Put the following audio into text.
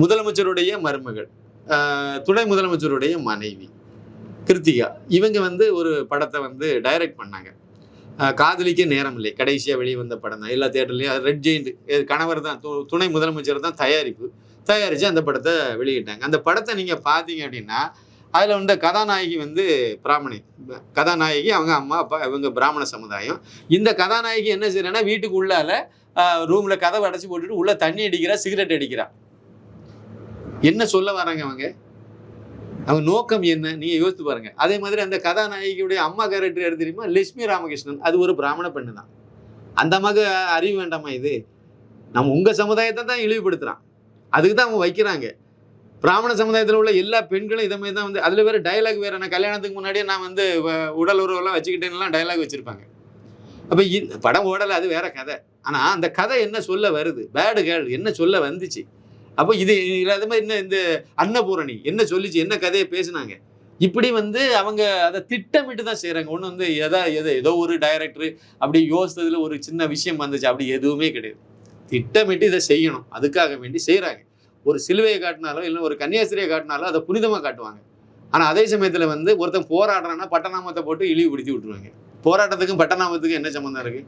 முதலமைச்சருடைய மருமகள் துணை முதலமைச்சருடைய மனைவி கிருத்திகா. இவங்க வந்து ஒரு படத்தை வந்து டைரக்ட் பண்ணாங்க. காதலிக்க நேரம் இல்லை கடைசியாக வெளியே வந்த படம் தான். எல்லா தேட்டர்லையும் ரெட் ஜெயிண்ட் கணவர் தான் துணை முதலமைச்சர் தான் தயாரிப்பு. தயாரித்து அந்த படத்தை வெளியிட்டாங்க. அந்த படத்தை நீங்கள் பார்த்தீங்க அப்படின்னா அதில் வந்து கதாநாயகி வந்து பிராமணி. கதாநாயகி அவங்க அம்மா அப்பா இவங்க பிராமண சமுதாயம். இந்த கதாநாயகி என்ன செய்யறேன்னா வீட்டுக்கு உள்ளால ரூமில் கதவை அடைச்சி போட்டுட்டு உள்ளே தண்ணி அடிக்கிறா சிகரெட் அடிக்கிறா. என்ன சொல்ல வராங்க அவங்க? அவங்க நோக்கம் என்ன? நீங்க யோசித்து பாருங்க. அதே மாதிரி அந்த கதாநாயகியுடைய அம்மா கேரக்டர் யாரு தெரியுமா? லட்சுமி ராமகிருஷ்ணன். அது ஒரு பிராமண பெண்ணு தான். அந்த அம்மாக்கு அறிவு வேண்டாமா இது? நம்ம உங்க சமுதாயத்தை தான் இழிவுபடுத்துறான். அதுக்கு தான் அவங்க வைக்கிறாங்க. பிராமண சமுதாயத்தில் உள்ள எல்லா பெண்களும் இதை மாதிரி தான் வந்து அதில் வேறு டயலாக் வேறு நான் கல்யாணத்துக்கு முன்னாடியே நான் வந்து வ- உடல் உறவெல்லாம் வச்சுக்கிட்டேன்லாம் டயலாக் வச்சுருப்பாங்க. அப்போ படம் ஓடலை அது வேற கதை. ஆனால் அந்த கதை என்ன சொல்ல வருது? பேடு கேள் என்ன சொல்ல வந்துச்சு? அப்போ இது இல்லாத மாதிரி என்ன இந்த அன்னபூரணி என்ன சொல்லிச்சு என்ன கதையை பேசினாங்க? இப்படி வந்து அவங்க அதை திட்டமிட்டு தான் செய்கிறாங்க ஒன்று வந்து எதா எதோ ஏதோ ஒரு டைரக்டர் அப்படி யோசித்ததில் ஒரு சின்ன விஷயம் வந்துச்சு. அப்படி எதுவுமே கிடையாது. திட்டமிட்டு இதை செய்யணும். அதுக்காக வேண்டி செய்கிறாங்க ஒரு சிலுவையை காட்டினாலும் இல்லை ஒரு கன்னியாஸ்திரியை காட்டினாலோ அதை புனிதமாக காட்டுவாங்க. ஆனால் அதே சமயத்தில் வந்து ஒருத்தன் போராடுறான்னா பட்டநாமத்தை போட்டு இழிவுபடுத்தி விட்டுருவாங்க. போராட்டத்துக்கும் பட்டநாமத்துக்கும் என்ன சம்மந்தம் இருக்குது